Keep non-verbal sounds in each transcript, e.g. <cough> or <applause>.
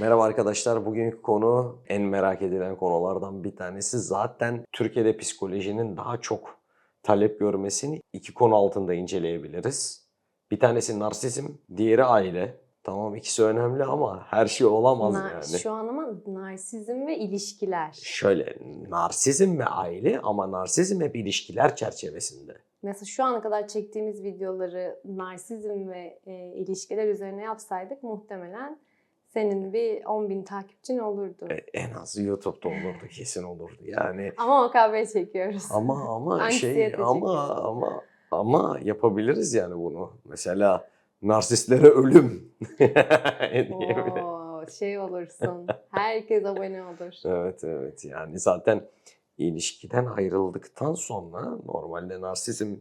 Merhaba arkadaşlar. Bugünkü konu en merak edilen konulardan bir tanesi. Zaten Türkiye'de psikolojinin daha çok talep görmesini iki konu altında inceleyebiliriz. Bir tanesi narsizm, diğeri aile. Tamam ikisi önemli ama her şey olamaz Na- yani. Şu an ama narsizm ve ilişkiler. Şöyle narsizm ve aile ama narsizm hep ilişkiler çerçevesinde. Mesela şu ana kadar çektiğimiz videoları narsizm ve e, ilişkiler üzerine yapsaydık muhtemelen senin bir 10 bin takipçin olurdu. E, En az YouTube'da olurdu kesin olurdu yani. Ama OKB çekiyoruz. Ama ama <laughs> şey ama ama ama yapabiliriz yani bunu. Mesela narsistlere ölüm <laughs> diyebilirim. Oo, şey olursun. Herkes abone olur. <laughs> Evet evet yani zaten ilişkiden ayrıldıktan sonra normalde narsizm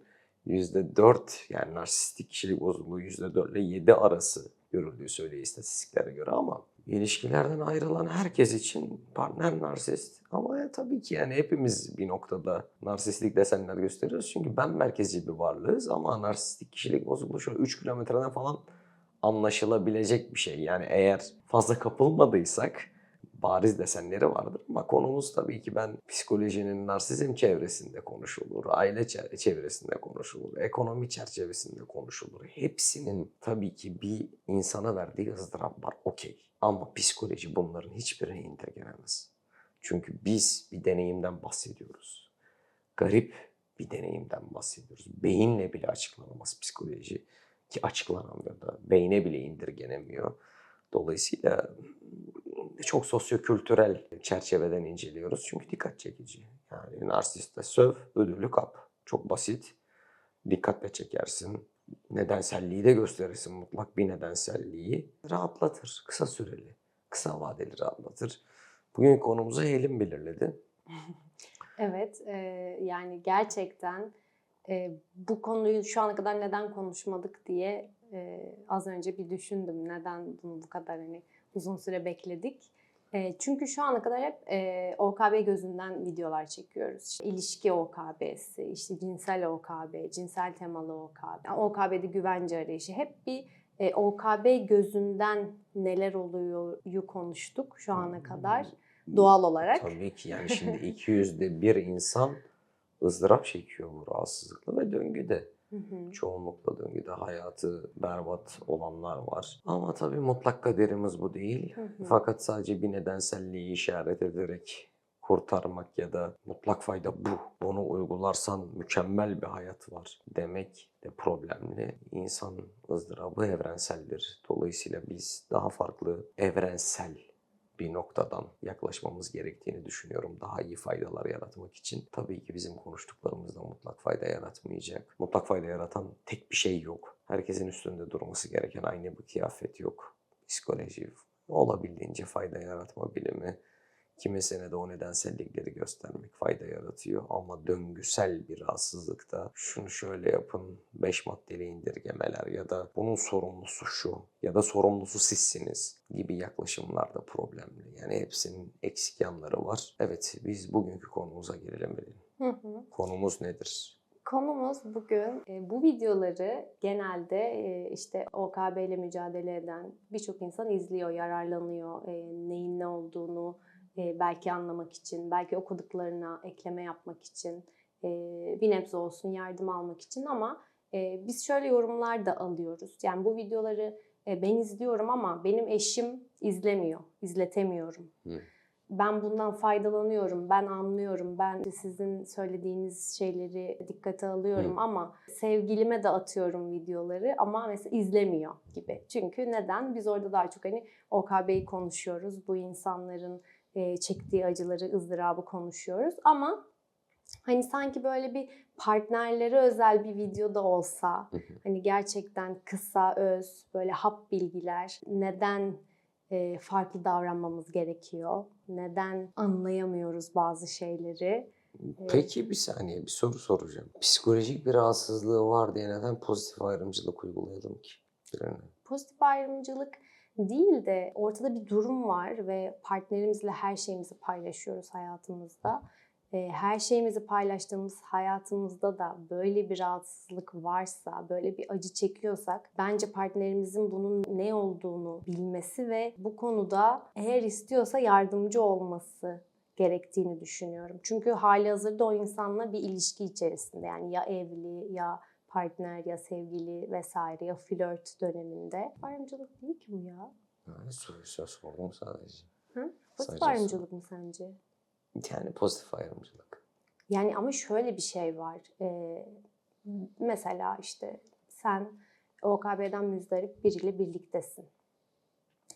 %4 yani narsistik kişilik bozukluğu %4 ile 7 arası görüldüğü söylüyor istatistiklere göre ama ilişkilerden ayrılan herkes için partner narsist. Ama ya tabii ki yani hepimiz bir noktada narsistlik desenler gösteriyoruz. Çünkü ben merkezci bir varlığız ama narsistik kişilik bozukluğu şöyle 3 kilometreden falan anlaşılabilecek bir şey. Yani eğer fazla kapılmadıysak bariz desenleri vardır. Ama konumuz tabii ki ben psikolojinin narsizm çevresinde konuşulur, aile çe- çevresinde konuşulur, ekonomi çerçevesinde konuşulur. Hepsinin tabii ki bir insana verdiği ızdırap var, okey. Ama psikoloji bunların hiçbirini indirgenemez. Çünkü biz bir deneyimden bahsediyoruz. Garip bir deneyimden bahsediyoruz. Beyinle bile açıklanamaz psikoloji ki açıklanamıyor da beyne bile indirgenemiyor. Dolayısıyla çok sosyokültürel çerçeveden inceliyoruz. Çünkü dikkat çekici. Yani narsiste söv, ödülü kap. Çok basit. Dikkatle çekersin. Nedenselliği de gösterirsin. Mutlak bir nedenselliği. Rahatlatır. Kısa süreli. Kısa vadeli rahatlatır. Bugün konumuzu Helim belirledi. <laughs> Evet, e, yani gerçekten e, bu konuyu şu ana kadar neden konuşmadık diye e, az önce bir düşündüm. Neden bunu bu kadar hani uzun süre bekledik? E, çünkü şu ana kadar hep e, OKB gözünden videolar çekiyoruz. İşte ilişki OKB'si, işte cinsel OKB, cinsel temalı OKB, yani OKB'de güvence arayışı hep bir e, OKB gözünden neler oluyor konuştuk şu ana kadar doğal olarak. Tabii ki yani şimdi <laughs> 200'de bir insan ızdırap çekiyor bu rahatsızlıkla ve döngüde. Hı hı. Çoğunlukla döngüde hayatı berbat olanlar var. Ama tabii mutlak kaderimiz bu değil. Hı hı. Fakat sadece bir nedenselliği işaret ederek kurtarmak ya da mutlak fayda bu. Bunu uygularsan mükemmel bir hayat var demek de problemli. İnsan ızdırabı evrenseldir. Dolayısıyla biz daha farklı evrensel bir noktadan yaklaşmamız gerektiğini düşünüyorum. Daha iyi faydalar yaratmak için. Tabii ki bizim konuştuklarımız da mutlak fayda yaratmayacak. Mutlak fayda yaratan tek bir şey yok. Herkesin üstünde durması gereken aynı bir kıyafet yok. Psikoloji, olabildiğince fayda yaratma bilimi, kimisine de o nedensellikleri göstermek fayda yaratıyor. Ama döngüsel bir rahatsızlıkta şunu şöyle yapın, 5 maddeli indirgemeler ya da bunun sorumlusu şu ya da sorumlusu sizsiniz gibi yaklaşımlar da problemli. Yani hepsinin eksik yanları var. Evet biz bugünkü konumuza girelim. Hı hı. Konumuz nedir? Konumuz bugün e, bu videoları genelde e, işte OKB ile mücadele eden birçok insan izliyor, yararlanıyor. E, neyin ne olduğunu e, belki anlamak için, belki okuduklarına ekleme yapmak için, e, bir nebze olsun yardım almak için ama e, biz şöyle yorumlar da alıyoruz. Yani bu videoları e, ben izliyorum ama benim eşim izlemiyor, izletemiyorum. Hı. Ben bundan faydalanıyorum, ben anlıyorum, ben sizin söylediğiniz şeyleri dikkate alıyorum Hı. ama sevgilime de atıyorum videoları ama mesela izlemiyor gibi. Çünkü neden? Biz orada daha çok hani OKB'yi konuşuyoruz, bu insanların e, çektiği acıları, ızdırabı konuşuyoruz ama hani sanki böyle bir partnerlere özel bir videoda olsa hani gerçekten kısa, öz, böyle hap bilgiler, neden e, farklı davranmamız gerekiyor, neden anlayamıyoruz bazı şeyleri. Peki bir saniye bir soru soracağım. Psikolojik bir rahatsızlığı var diye neden pozitif ayrımcılık uygulayalım ki? Birine? Pozitif ayrımcılık değil de ortada bir durum var ve partnerimizle her şeyimizi paylaşıyoruz hayatımızda. e, her şeyimizi paylaştığımız hayatımızda da böyle bir rahatsızlık varsa, böyle bir acı çekiyorsak bence partnerimizin bunun ne olduğunu bilmesi ve bu konuda eğer istiyorsa yardımcı olması gerektiğini düşünüyorum. Çünkü hali hazırda o insanla bir ilişki içerisinde yani ya evli ya partner ya sevgili vesaire ya flört döneminde. Ayrımcılık değil ki bu ya. Yani soru sordum sadece. Hı? Pozitif ayrımcılık mı sence? Yani pozitif ayrımcılık. Yani ama şöyle bir şey var. Ee, mesela işte sen OKB'den müzdarip biriyle birliktesin.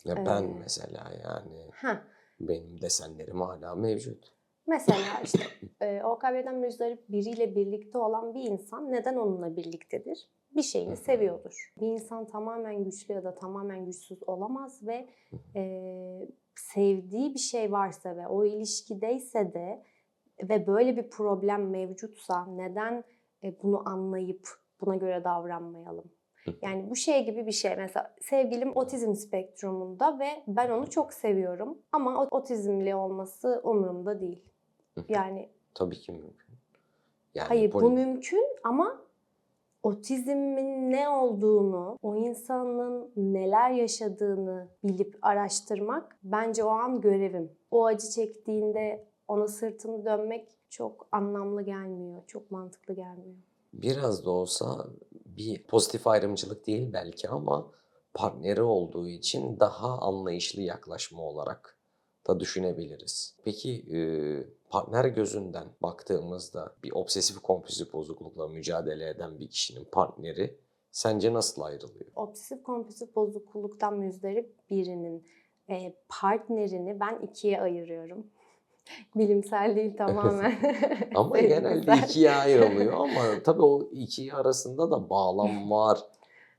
Ya Ee, ben mesela yani Heh. benim desenlerim hala mevcut. Mesela işte e, OKB'den müzdarip biriyle birlikte olan bir insan neden onunla birliktedir? Bir şeyini seviyordur. Bir insan tamamen güçlü ya da tamamen güçsüz olamaz ve e, sevdiği bir şey varsa ve o ilişkideyse de ve böyle bir problem mevcutsa neden e, bunu anlayıp buna göre davranmayalım? Yani bu şey gibi bir şey. Mesela sevgilim otizm spektrumunda ve ben onu çok seviyorum. Ama otizmli olması umurumda değil. Yani Tabii ki mümkün. Yani hayır bu mümkün ama otizmin ne olduğunu, o insanın neler yaşadığını bilip araştırmak bence o an görevim. O acı çektiğinde ona sırtını dönmek çok anlamlı gelmiyor, çok mantıklı gelmiyor. biraz da olsa bir pozitif ayrımcılık değil belki ama partneri olduğu için daha anlayışlı yaklaşma olarak da düşünebiliriz. Peki e, partner gözünden baktığımızda bir obsesif kompulsif bozuklukla mücadele eden bir kişinin partneri sence nasıl ayrılıyor? Obsesif kompulsif bozukluktan müzdarip birinin e, partnerini ben ikiye ayırıyorum. <laughs> Bilimsel değil tamamen. <laughs> Ama <laughs> genelde ikiye ayrılıyor ama tabii o iki arasında da bağlam var.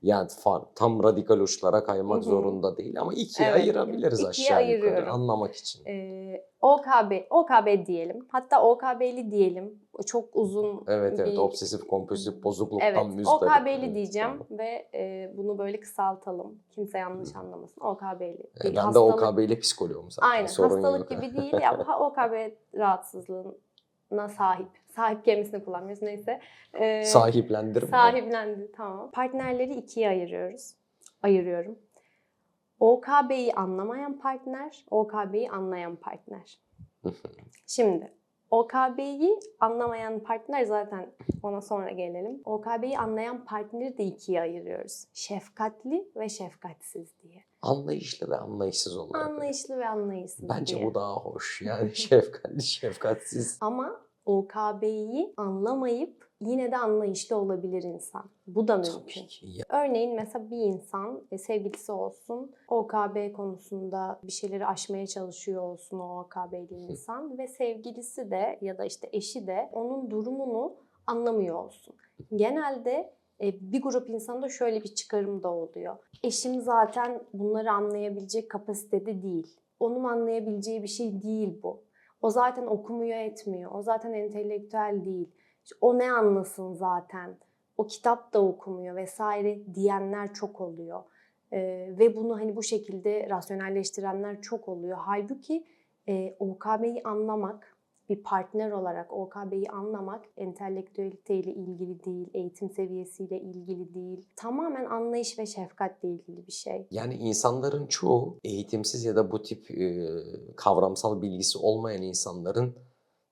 Yani fa- tam radikal uçlara kaymak Hı hı. zorunda değil ama ikiye Evet, ayırabiliriz ikiye aşağı yukarı ayırıyorum. anlamak için. Ee, OKB, OKB diyelim. Hatta OKB'li diyelim. Çok uzun Evet evet bir... obsesif kompulsif bozukluktan Evet, müzdarip. OKB'li Evet, diyeceğim tamam. ve e, bunu böyle kısaltalım. Kimse yanlış anlamasın. OKB'li. E, ben hastalık- de OKB ile psikoloğum zaten. Aynen sorun hastalık yok. gibi değil <laughs> ya OKB rahatsızlığına sahip. Sahip kelimesini kullanmıyoruz neyse. Ee, Sahiplendirme. Sahiplendi tamam. Partnerleri ikiye ayırıyoruz. Ayırıyorum. OKB'yi anlamayan partner, OKB'yi anlayan partner. <laughs> Şimdi OKB'yi anlamayan partner zaten ona sonra gelelim. OKB'yi anlayan partneri de ikiye ayırıyoruz. Şefkatli ve şefkatsiz diye. Anlayışlı ve anlayışsız olarak. Anlayışlı ve anlayışsız Bence diye. bu daha hoş. <laughs> Yani şefkatli, şefkatsiz. Ama OKB'yi anlamayıp yine de anlayışlı olabilir insan. Bu da mümkün. Örneğin mesela bir insan e, sevgilisi olsun, OKB konusunda bir şeyleri aşmaya çalışıyor olsun o OKB'li insan ve sevgilisi de ya da işte eşi de onun durumunu anlamıyor olsun. Genelde bir grup insanda şöyle bir çıkarım da oluyor. Eşim zaten bunları anlayabilecek kapasitede değil. Onun anlayabileceği bir şey değil bu. O zaten okumuyor etmiyor. O zaten entelektüel değil. O ne anlasın zaten? o kitap da okumuyor vesaire diyenler çok oluyor. Ee, ve bunu hani bu şekilde rasyonelleştirenler çok oluyor. Halbuki e, OKB'yi anlamak, bir partner olarak OKB'yi anlamak entelektüeliteyle ilgili değil, eğitim seviyesiyle ilgili değil. Tamamen anlayış ve şefkatle ilgili bir şey. Yani insanların çoğu eğitimsiz ya da bu tip e, kavramsal bilgisi olmayan insanların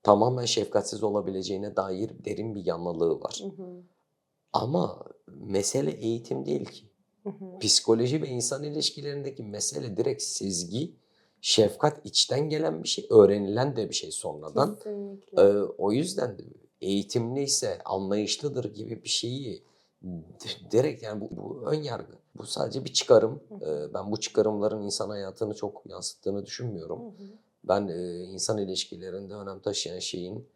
tamamen şefkatsiz olabileceğine dair derin bir yanlılığı var. Hı hı, Ama mesele eğitim değil ki. hı hı. Psikoloji ve insan ilişkilerindeki mesele direkt sezgi, şefkat içten gelen bir şey, öğrenilen de bir şey sonradan. Kesinlikle. Ee, o yüzden de eğitimliyse, anlayışlıdır gibi bir şeyi direkt yani bu, bu ön yargı. Bu sadece bir çıkarım. Ee, ben bu çıkarımların insan hayatını çok yansıttığını düşünmüyorum. Hı hı. Ben e, insan ilişkilerinde önem taşıyan şeyin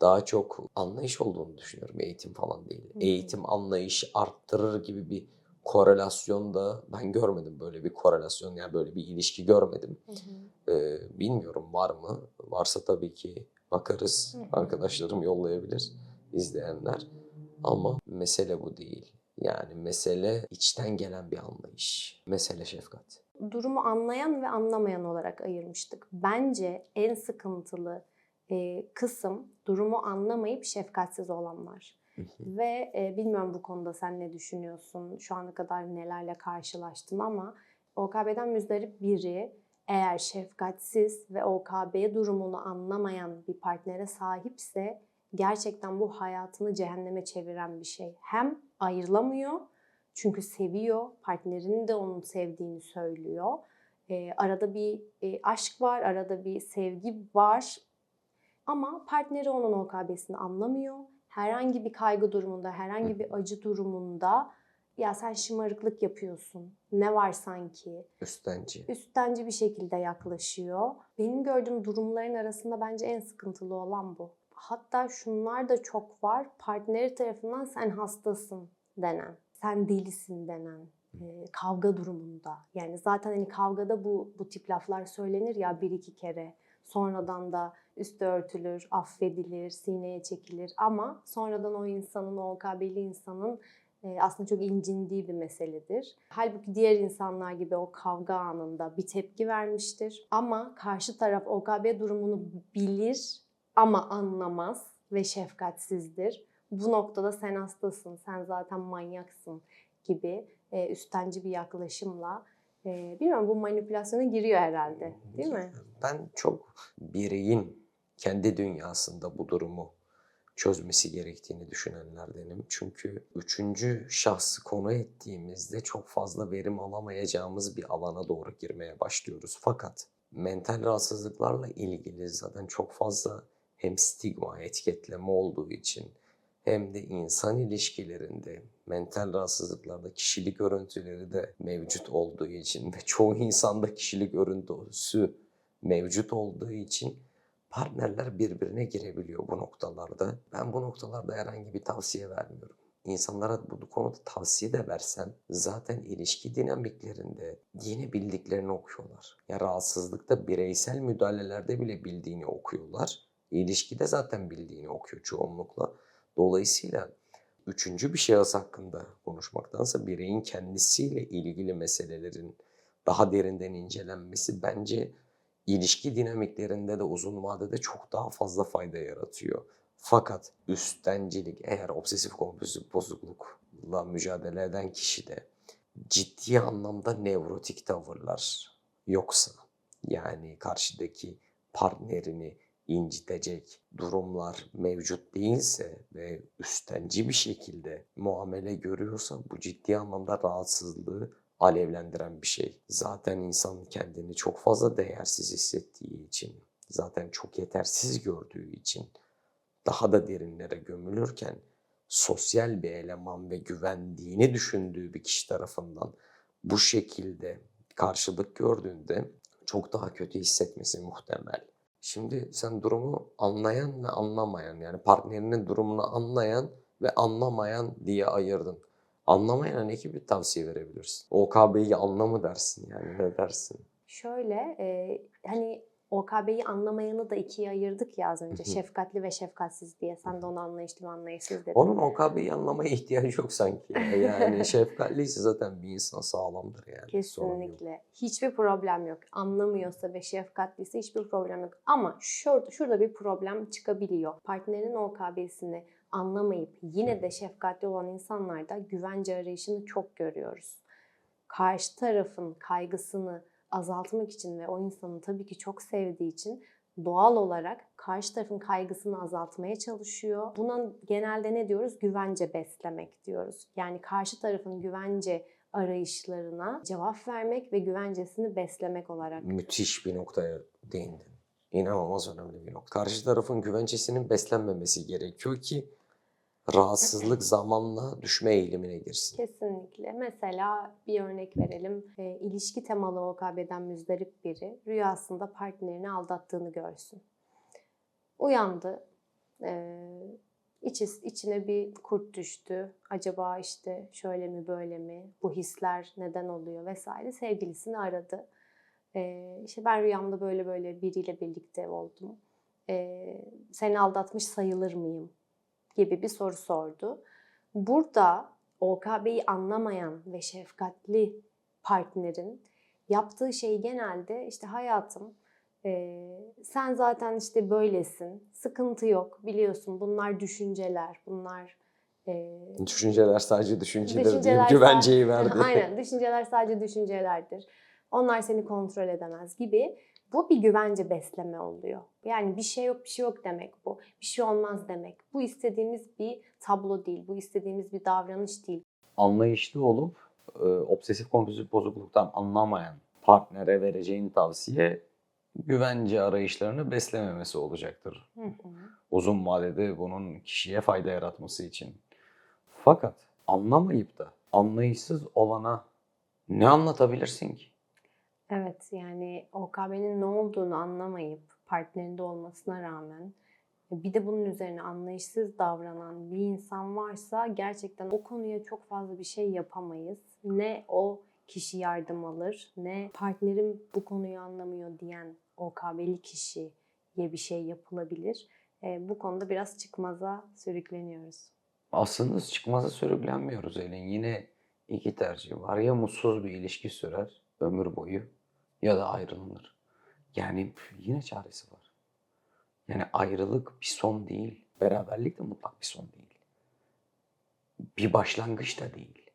daha çok anlayış olduğunu düşünüyorum. Eğitim falan değil. Hı hı. Eğitim anlayışı arttırır gibi bir korelasyon da ben görmedim böyle bir korelasyon yani böyle bir ilişki görmedim. Hı hı. Ee, bilmiyorum var mı? Varsa tabii ki bakarız. Hı hı. Arkadaşlarım yollayabilir izleyenler. Ama mesele bu değil. Yani mesele içten gelen bir anlayış. Mesele şefkat. durumu anlayan ve anlamayan olarak ayırmıştık. Bence en sıkıntılı e, kısım durumu anlamayıp şefkatsiz olanlar. Ve e, bilmiyorum bu konuda sen ne düşünüyorsun, şu ana kadar nelerle karşılaştın ama OKB'den müzdarip biri eğer şefkatsiz ve OKB durumunu anlamayan bir partnere sahipse gerçekten bu hayatını cehenneme çeviren bir şey. Hem ayrılamıyor çünkü seviyor, partnerinin de onun sevdiğini söylüyor. E, arada bir e, aşk var, arada bir sevgi var ama partneri onun OKB'sini anlamıyor. Herhangi bir kaygı durumunda, herhangi bir acı durumunda ya sen şımarıklık yapıyorsun. Ne var sanki? Üstenci. Üstenci bir şekilde yaklaşıyor. Benim gördüğüm durumların arasında bence en sıkıntılı olan bu. Hatta şunlar da çok var. Partneri tarafından sen hastasın denen, sen delisin denen e, kavga durumunda. Yani zaten hani kavgada bu bu tip laflar söylenir ya bir iki kere. Sonradan da üstü örtülür, affedilir, sineye çekilir ama sonradan o insanın, o OKB'li insanın e, aslında çok incindiği bir meseledir. Halbuki diğer insanlar gibi o kavga anında bir tepki vermiştir. Ama karşı taraf OKB durumunu bilir ama anlamaz ve şefkatsizdir. Bu noktada sen hastasın, sen zaten manyaksın gibi e, üstenci bir yaklaşımla e, bilmiyorum bu manipülasyona giriyor herhalde değil mi? Ben çok bireyin kendi dünyasında bu durumu çözmesi gerektiğini düşünenlerdenim. Çünkü üçüncü şahsı konu ettiğimizde çok fazla verim alamayacağımız bir alana doğru girmeye başlıyoruz. Fakat mental rahatsızlıklarla ilgili zaten çok fazla hem stigma, etiketleme olduğu için hem de insan ilişkilerinde mental rahatsızlıklarda kişilik örüntüleri de mevcut olduğu için ve çoğu insanda kişilik örüntüsü mevcut olduğu için partnerler birbirine girebiliyor bu noktalarda. Ben bu noktalarda herhangi bir tavsiye vermiyorum. İnsanlara bu konuda tavsiye de versem zaten ilişki dinamiklerinde yine bildiklerini okuyorlar. Ya rahatsızlıkta bireysel müdahalelerde bile bildiğini okuyorlar. İlişkide zaten bildiğini okuyor çoğunlukla. Dolayısıyla üçüncü bir şahıs hakkında konuşmaktansa bireyin kendisiyle ilgili meselelerin daha derinden incelenmesi bence ilişki dinamiklerinde de uzun vadede çok daha fazla fayda yaratıyor. Fakat üsttencilik eğer obsesif kompulsif bozuklukla mücadele eden kişide ciddi anlamda nevrotik tavırlar yoksa yani karşıdaki partnerini incitecek durumlar mevcut değilse ve üstenci bir şekilde muamele görüyorsa bu ciddi anlamda rahatsızlığı alevlendiren bir şey. Zaten insan kendini çok fazla değersiz hissettiği için, zaten çok yetersiz gördüğü için daha da derinlere gömülürken sosyal bir eleman ve güvendiğini düşündüğü bir kişi tarafından bu şekilde karşılık gördüğünde çok daha kötü hissetmesi muhtemel. Şimdi sen durumu anlayan ve anlamayan yani partnerinin durumunu anlayan ve anlamayan diye ayırdın. Anlamayan ne gibi tavsiye verebilirsin? OKB'yi anlamı dersin yani ne dersin? Şöyle e, hani OKB'yi anlamayanı da ikiye ayırdık ya az önce. Hı hı. Şefkatli ve şefkatsiz diye. Sen de onu anlayışlı ve anlayışsız dedin. Onun OKB'yi anlamaya ihtiyacı yok sanki. ya. Yani <laughs> şefkatliyse zaten bir insan sağlamdır yani. Kesinlikle. Hiçbir problem yok. Anlamıyorsa ve şefkatliyse hiçbir problem yok. Ama şurada, şurada bir problem çıkabiliyor. Partnerin OKB'sini anlamayıp yine de şefkatli olan insanlarda güvence arayışını çok görüyoruz. Karşı tarafın kaygısını azaltmak için ve o insanı tabii ki çok sevdiği için doğal olarak karşı tarafın kaygısını azaltmaya çalışıyor. Buna genelde ne diyoruz? Güvence beslemek diyoruz. Yani karşı tarafın güvence arayışlarına cevap vermek ve güvencesini beslemek olarak. Müthiş bir noktaya değindin. İnanılmaz önemli bir nokta. Karşı tarafın güvencesinin beslenmemesi gerekiyor ki rahatsızlık zamanla düşme eğilimine girsin. Kesinlikle. Mesela bir örnek verelim. E, ilişki temalı OKB'den müzdarip biri rüyasında partnerini aldattığını görsün. Uyandı. E, içi, içine bir kurt düştü. Acaba işte şöyle mi böyle mi? Bu hisler neden oluyor vesaire. Sevgilisini aradı. E, işte ben rüyamda böyle böyle biriyle birlikte oldum. E, seni aldatmış sayılır mıyım? Gibi bir soru sordu. Burada OKB'yi anlamayan ve şefkatli partnerin yaptığı şey genelde işte hayatım Ee, sen zaten işte böylesin, sıkıntı yok, biliyorsun bunlar düşünceler, bunlar e, Düşünceler sadece düşüncedir diye Düşünceler <laughs> güvenceyi sadece- verdi. <laughs> Aynen. Düşünceler sadece düşüncelerdir. Onlar seni kontrol edemez gibi. Bu bir güvence besleme oluyor. Yani bir şey yok, bir şey yok demek bu. Bir şey olmaz demek. Bu istediğimiz bir tablo değil. Bu istediğimiz bir davranış değil. Anlayışlı olup e, obsesif kompulsif bozukluktan anlamayan partnere vereceğin tavsiye güvence arayışlarını beslememesi olacaktır. Hı hı. uzun vadede bunun kişiye fayda yaratması için. Fakat anlamayıp da anlayışsız olana ne anlatabilirsin ki? Evet yani OKB'nin ne olduğunu anlamayıp partnerinde olmasına rağmen bir de bunun üzerine anlayışsız davranan bir insan varsa gerçekten o konuya çok fazla bir şey yapamayız. Ne o kişi yardım alır ne partnerim bu konuyu anlamıyor diyen OKB'li kişiye bir şey yapılabilir. E, bu konuda biraz çıkmaza sürükleniyoruz. Aslında çıkmaza sürüklenmiyoruz Elin. Yine iki tercih var. Ya mutsuz bir ilişki sürer ömür boyu ya da ayrılınır. Yani yine çaresi var. Yani ayrılık bir son değil. Beraberlik de mutlak bir son değil. Bir başlangıç da değil.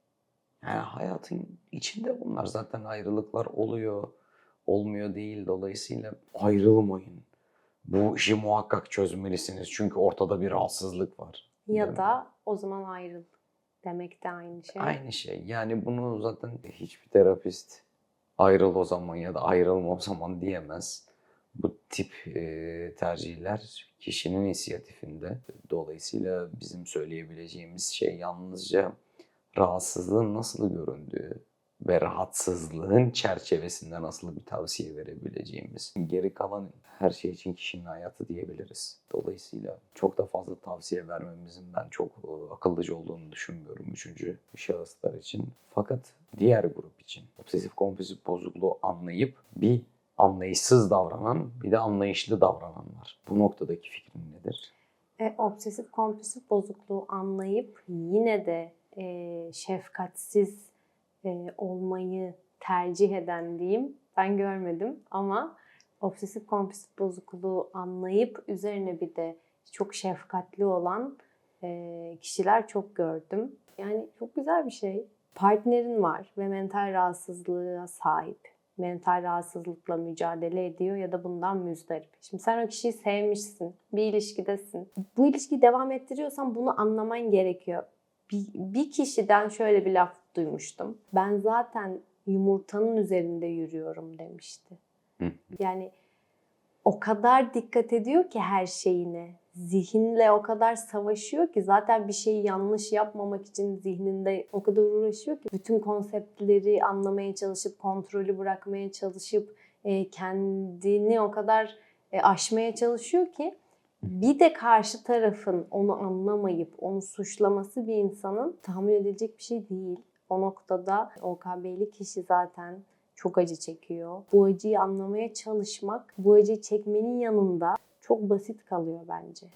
Yani hayatın içinde bunlar zaten ayrılıklar oluyor, olmuyor değil. Dolayısıyla ayrılmayın. Bu işi muhakkak çözmelisiniz. Çünkü ortada bir rahatsızlık var. Değil Ya mi? da o zaman ayrıl demek de aynı şey. Aynı şey. Yani bunu zaten hiçbir terapist ayrıl o zaman ya da ayrılma o zaman diyemez. Bu tip e, tercihler kişinin inisiyatifinde. Dolayısıyla bizim söyleyebileceğimiz şey yalnızca rahatsızlığın nasıl göründüğü ve rahatsızlığın çerçevesinde nasıl bir tavsiye verebileceğimiz. Geri kalan her şey için kişinin hayatı diyebiliriz. Dolayısıyla çok da fazla tavsiye vermemizin ben çok e, akıllıca olduğunu düşünmüyorum üçüncü şahıslar için. Fakat diğer grup için obsesif kompulsif bozukluğu anlayıp bir anlayışsız davranan bir de anlayışlı davranan var. Bu noktadaki fikrin nedir? E, obsesif kompulsif bozukluğu anlayıp yine de e, şefkatsiz e, olmayı tercih eden diyeyim ben görmedim ama obsesif kompulsif bozukluğu anlayıp üzerine bir de çok şefkatli olan e, kişiler çok gördüm. Yani çok güzel bir şey. Partnerin var ve mental rahatsızlığa sahip. Mental rahatsızlıkla mücadele ediyor ya da bundan müzdarip. Şimdi sen o kişiyi sevmişsin, bir ilişkidesin. Bu ilişkiyi devam ettiriyorsan bunu anlaman gerekiyor. Bir, bir kişiden şöyle bir laf duymuştum. Ben zaten yumurtanın üzerinde yürüyorum demişti. Yani o kadar dikkat ediyor ki her şeyine. Zihinle o kadar savaşıyor ki zaten bir şeyi yanlış yapmamak için zihninde o kadar uğraşıyor ki bütün konseptleri anlamaya çalışıp kontrolü bırakmaya çalışıp e, kendini o kadar e, aşmaya çalışıyor ki bir de karşı tarafın onu anlamayıp onu suçlaması bir insanın tahammül edilecek bir şey değil. O noktada OKB'li kişi zaten çok acı çekiyor. Bu acıyı anlamaya çalışmak, bu acıyı çekmenin yanında çok basit kalıyor bence.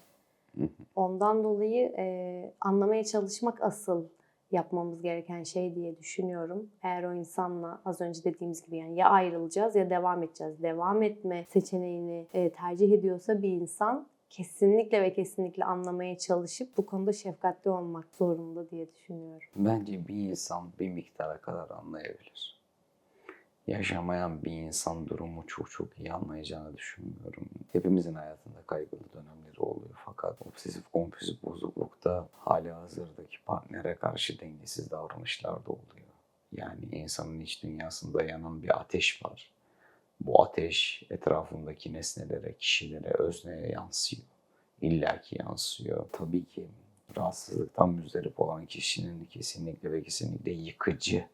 Ondan dolayı e, anlamaya çalışmak asıl yapmamız gereken şey diye düşünüyorum. Eğer o insanla az önce dediğimiz gibi yani ya ayrılacağız ya devam edeceğiz. Devam etme seçeneğini e, tercih ediyorsa bir insan kesinlikle ve kesinlikle anlamaya çalışıp bu konuda şefkatli olmak zorunda diye düşünüyorum. Bence bir insan bir miktara kadar anlayabilir. Yaşamayan bir insan durumu çok çok iyi anlayacağını düşünmüyorum. Hepimizin hayatında kaygılı dönemleri oluyor fakat obsesif kompulsif bozuklukta hali hazırdaki partnere karşı dengesiz davranışlar da oluyor. Yani insanın iç dünyasında yanan bir ateş var. Bu ateş etrafındaki nesnelere, kişilere, özneye yansıyor. İlla ki yansıyor. Tabii ki rahatsızlıktan müzdarip olan kişinin kesinlikle ve kesinlikle yıkıcı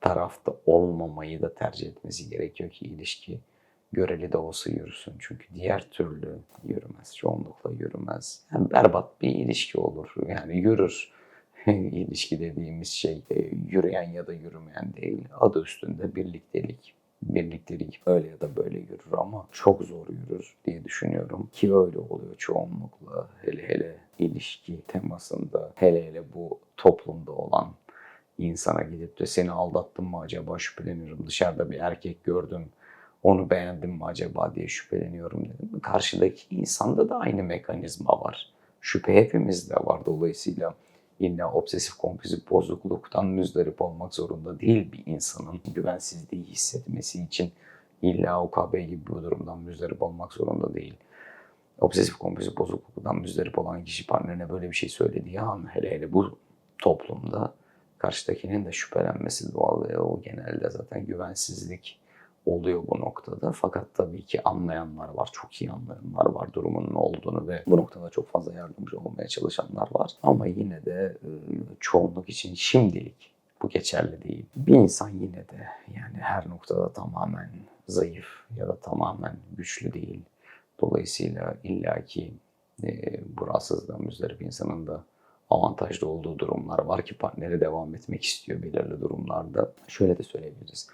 tarafta olmamayı da tercih etmesi gerekiyor ki ilişki göreli de olsa yürüsün. Çünkü diğer türlü yürümez. Çoğunlukla yürümez. Yani berbat bir ilişki olur. Yani yürür. <laughs> ilişki dediğimiz şey e, yürüyen ya da yürümeyen değil. Adı üstünde birliktelik. Birliktelik öyle ya da böyle yürür ama çok zor yürür diye düşünüyorum. Ki öyle oluyor çoğunlukla. Hele hele ilişki temasında, hele hele bu toplumda olan insana gidip de seni aldattım mı acaba şüpheleniyorum. Dışarıda bir erkek gördüm. Onu beğendim mi acaba diye şüpheleniyorum dedim. Karşıdaki insanda da aynı mekanizma var. Şüphe hepimizde var. Dolayısıyla illa obsesif kompulsif bozukluktan müzdarip olmak zorunda değil bir insanın güvensizliği hissetmesi için illa OKB gibi bir durumdan müzdarip olmak zorunda değil. Obsesif kompulsif bozukluktan müzdarip olan kişi partnerine böyle bir şey söylediği an hele hele bu toplumda karşıdakinin de şüphelenmesi doğal ve o genelde zaten güvensizlik oluyor bu noktada. Fakat tabii ki anlayanlar var, çok iyi anlayanlar var durumun ne olduğunu ve bu noktada çok fazla yardımcı olmaya çalışanlar var. Ama yine de e, çoğunluk için şimdilik bu geçerli değil. Bir insan yine de yani her noktada tamamen zayıf ya da tamamen güçlü değil. Dolayısıyla illaki e, bu rahatsızlıktan müzdarip insanın da avantajlı olduğu durumlar var ki partneri devam etmek istiyor belirli durumlarda. Şöyle de söyleyebiliriz.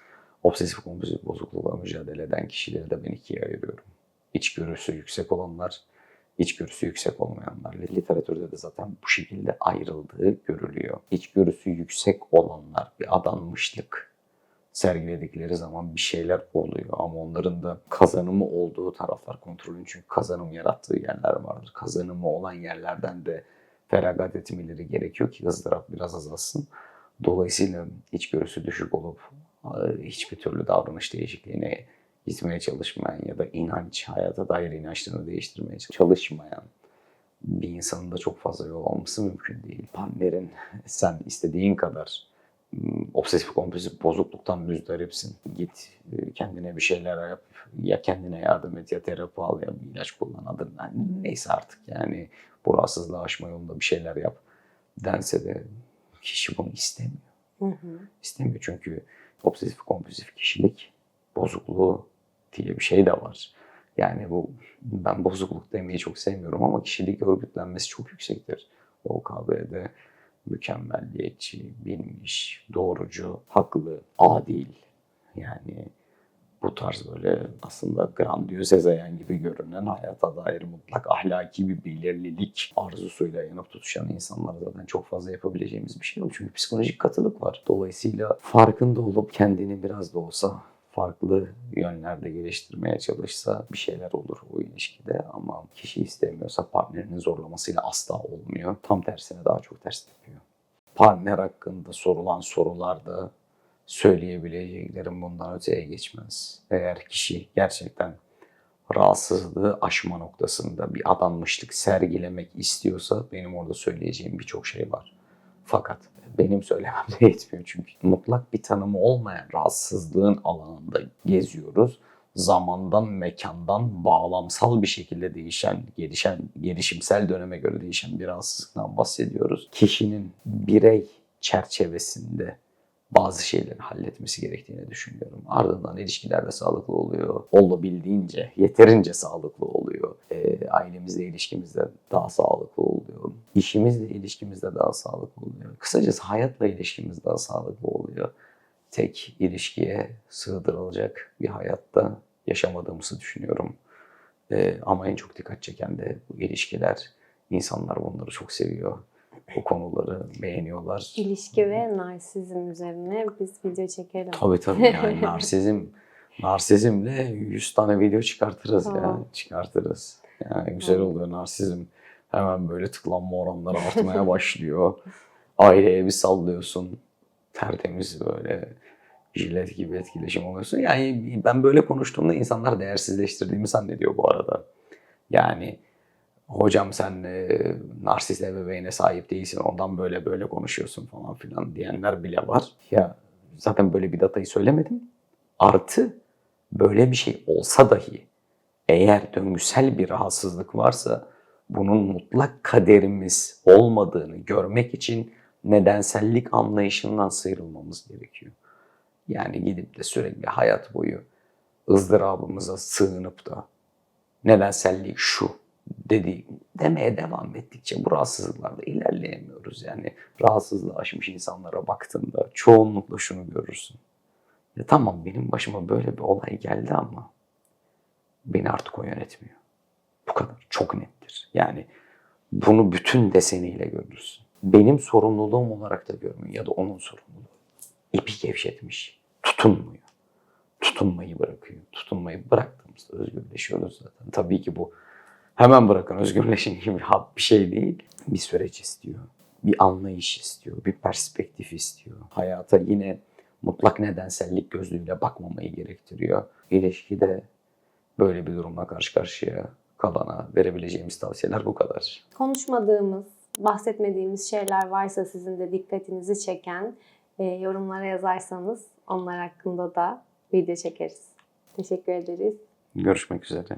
Obsesif kompulsif bozuklukla mücadele eden kişileri de ben ikiye ayırıyorum. İçgörüsü yüksek olanlar, içgörüsü yüksek olmayanlar. Literatürde de zaten bu şekilde ayrıldığı görülüyor. İçgörüsü yüksek olanlar bir adanmışlık sergiledikleri zaman bir şeyler oluyor ama onların da kazanımı olduğu taraflar kontrolün çünkü kazanım yarattığı yerler vardır. Kazanımı olan yerlerden de feragat etmeleri gerekiyor ki ızdırap biraz azalsın. Dolayısıyla içgörüsü düşük olup hiçbir türlü davranış değişikliğine gitmeye çalışmayan ya da inanç, hayata dair inançlarını değiştirmeye çalışmayan bir insanın da çok fazla yol alması mümkün değil. Partnerin sen istediğin kadar obsesif kompulsif bozukluktan müzdaripsin. Git e, kendine bir şeyler yap. Ya kendine yardım et ya terapi al ya bir ilaç kullan adın. Yani neyse artık yani bu rahatsızlığı aşma yolunda bir şeyler yap dense de kişi bunu istemiyor. Hı hı. İstemiyor çünkü obsesif kompulsif kişilik bozukluğu diye bir şey de var. Yani bu ben bozukluk demeyi çok sevmiyorum ama kişilik örgütlenmesi çok yüksektir. OKB'de mükemmelliyetçi, bilmiş, doğrucu, haklı, adil. Yani bu tarz böyle aslında grandiyöz ezeyen gibi görünen hayata dair mutlak ahlaki bir belirlilik arzusuyla yanıp tutuşan insanlar zaten çok fazla yapabileceğimiz bir şey yok. Çünkü psikolojik katılık var. Dolayısıyla farkında olup kendini biraz da olsa farklı yönlerde geliştirmeye çalışsa bir şeyler olur o ilişkide ama kişi istemiyorsa partnerinin zorlamasıyla asla olmuyor. Tam tersine daha çok ters yapıyor. Partner hakkında sorulan sorularda söyleyebileceklerim bundan öteye geçmez. Eğer kişi gerçekten rahatsızlığı aşma noktasında bir adanmışlık sergilemek istiyorsa benim orada söyleyeceğim birçok şey var. Fakat benim söylemem de yetmiyor çünkü mutlak bir tanımı olmayan rahatsızlığın alanında geziyoruz. Zamandan, mekandan bağlamsal bir şekilde değişen, gelişen, gelişimsel döneme göre değişen bir rahatsızlıktan bahsediyoruz. Kişinin birey çerçevesinde bazı şeyleri halletmesi gerektiğini düşünüyorum. Ardından ilişkiler de sağlıklı oluyor. Olabildiğince, yeterince sağlıklı oluyor. E, ailemizle ilişkimizde daha sağlıklı oluyor. İşimizle ilişkimizde daha sağlıklı oluyor. Kısacası hayatla ilişkimiz daha sağlıklı oluyor. Tek ilişkiye sığdırılacak bir hayatta yaşamadığımızı düşünüyorum. E, ama en çok dikkat çeken de bu ilişkiler. İnsanlar bunları çok seviyor bu konuları beğeniyorlar. İlişki ve narsizm üzerine biz video çekelim. Tabii tabii yani <laughs> narsizm, narsizmle 100 tane video çıkartırız ya. Tamam. Çıkartırız. Yani güzel oluyor narsizm. Hemen böyle tıklanma oranları artmaya <laughs> başlıyor. Aileye bir sallıyorsun. Tertemiz böyle jilet gibi etkileşim oluyorsun. Yani ben böyle konuştuğumda insanlar değersizleştirdiğimi zannediyor bu arada. Yani hocam sen e, narsist ebeveyne sahip değilsin ondan böyle böyle konuşuyorsun falan filan diyenler bile var. Ya zaten böyle bir datayı söylemedim. Artı böyle bir şey olsa dahi eğer döngüsel bir rahatsızlık varsa bunun mutlak kaderimiz olmadığını görmek için nedensellik anlayışından sıyrılmamız gerekiyor. Yani gidip de sürekli hayat boyu ızdırabımıza sığınıp da nedensellik şu dedi demeye devam ettikçe bu rahatsızlıklarda ilerleyemiyoruz. Yani rahatsızlığı aşmış insanlara baktığında çoğunlukla şunu görürsün. Ya tamam benim başıma böyle bir olay geldi ama beni artık o yönetmiyor. Bu kadar. Çok nettir. Yani bunu bütün deseniyle görürsün. Benim sorumluluğum olarak da görmüyor ya da onun sorumluluğu. İpi gevşetmiş. Tutunmuyor. tutunmayı bırakıyor. Tutunmayı bıraktığımızda özgürleşiyoruz zaten. Tabii ki bu hemen bırakın özgürleşin gibi bir şey değil. Bir süreç istiyor. Bir anlayış istiyor. Bir perspektif istiyor. Hayata yine mutlak nedensellik gözlüğüyle bakmamayı gerektiriyor. İlişkide böyle bir durumla karşı karşıya kalana verebileceğimiz tavsiyeler bu kadar. Konuşmadığımız, bahsetmediğimiz şeyler varsa sizin de dikkatinizi çeken e, yorumlara yazarsanız onlar hakkında da video çekeriz. Teşekkür ederiz. Görüşmek üzere.